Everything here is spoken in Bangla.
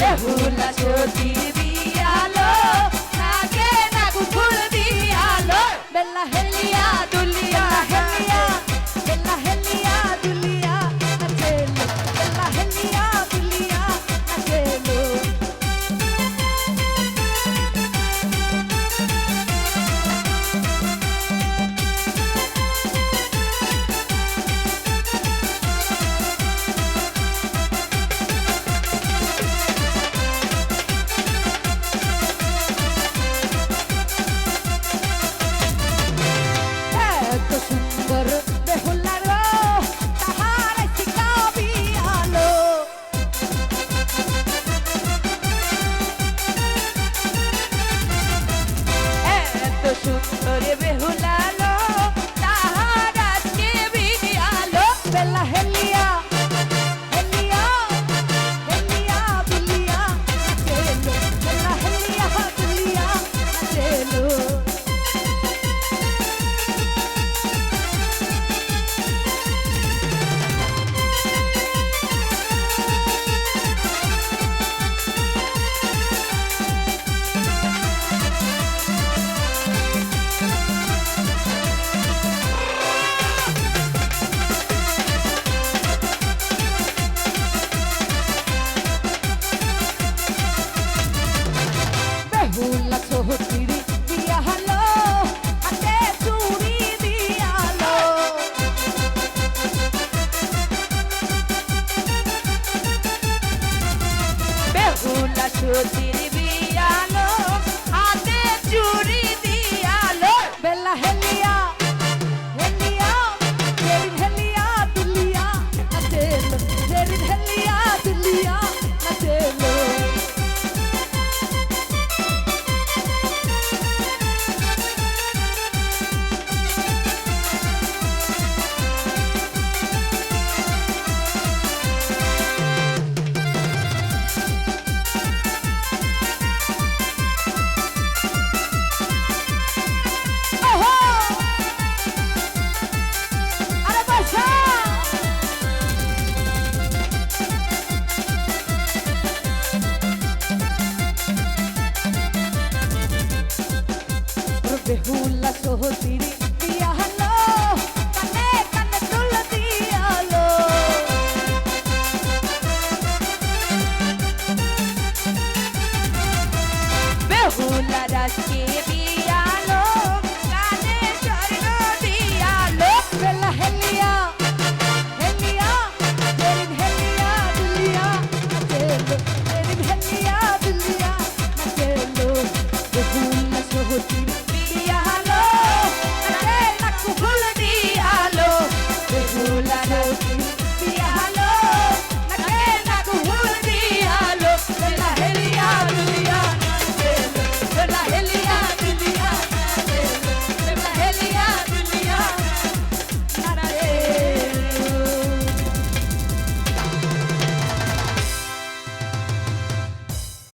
ভুলা সতীর যদি বেহুলা সোহতিরি দিয়া হলো কানে কানে দুল দিয়া হলো বেহুলা রাজকে